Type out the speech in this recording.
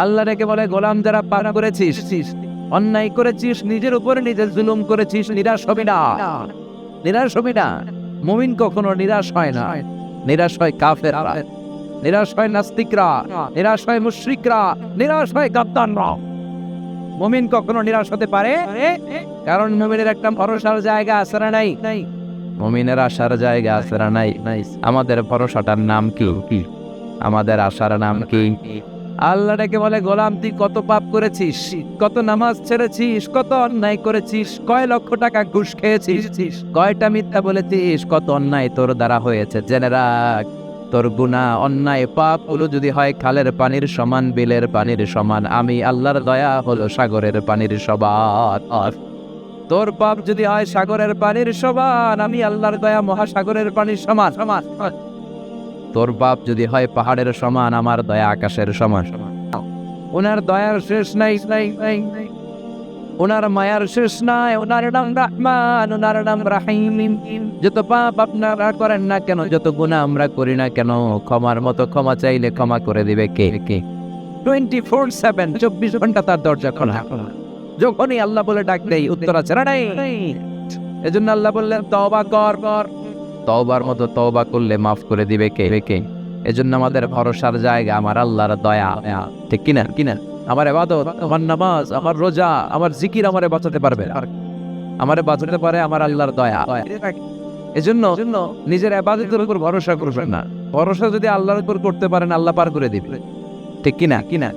আল্লাহ রেখে বলে, গোলাম যারা পাপ করেছিস, অন্যায় করেছিস, নিজের উপরে নিজের জুলুম করেছিস, নিরাশ হবি না। নিরাশ হবি না। মুমিন কখনো নিরাশ হয় না। নিরাশ হয় কাফের নিরাশ হয় নাস্তিকরা। নিরাশ হয় মুশরিকরা। নিরাশ হয় গাদ্দাররা। মুমিন কখনো নিরাশ হতে পারে, কারণ মুমিনের একটা ভরসার জায়গা আছে না নাই? মুমিনের আশার জায়গা আছে না নাই? আমাদের ভরসাটার নাম কি? আমাদের আশার নাম কি? আল্লাহ ডেকে বলে, গোলাম, তুই কত পাপ করেছিস? কত নামাজ ছেড়েছিস? কত অন্যায় করেছিস? কয় লক্ষ টাকা ঘুষ খেয়েছিস? কয়টা মিথ্যা বলেছিস? কত অন্যায় তোর দ্বারা হয়েছে? জেনে রাখ, তোর গুনাহ, অন্যায় পাপগুলো যদি হয়, খালের পানির সমান, বিলের পানির সমান। আমি আল্লাহর দয়া হলো সাগরের পানির সমান। তোর পাপ যদি হয়, সাগরের পানির সমান। আমি আল্লাহর দয়া মহাসাগরের পানির সমান। সমান। তোর বাপ যদি হয় পাহাড়ের সমান, আমার দয়া আকাশের সমান। ওনার দয়ার শেষ নাই। ওনার মায়ার শেষ নাই, ওনার নাম রহমান, ওনার নাম রাহিম। যত পাপ আপনারা করেন না কেন, যত গুনাহ আমরা করি না কেন, ক্ষমার মতো ক্ষমা চাইলে ক্ষমা করে দিবে কে? কে টোয়েন্টি ফোর সেভেন চব্বিশ ঘণ্টা তার দরজা খোলা। যখনই আল্লাহ বলে ডাক দেই উত্তর আছে না নাই? এজন্য আল্লাহ বললেন, তওবা কর কর। তওবার মতো তওবা করলে মাফ করে দিবে কে? কে? এজন্য আমাদের ভরসার জায়গা আমার আল্লাহর দয়া। ঠিক কিনা কিনা আমার এবাদত আমার নামাজ আমার রোজা আমার জিকির আমারে বাঁচাতে পারবে না। আমারে বাঁচাতে পারে আমার আল্লাহর দয়া। এজন্য নিজের এবাদতের উপর ভরসা করবেন না। ভরসা যদি আল্লাহর উপর করতে পারেন আল্লাহ পার করে দিবে। ঠিক কিনা কিনা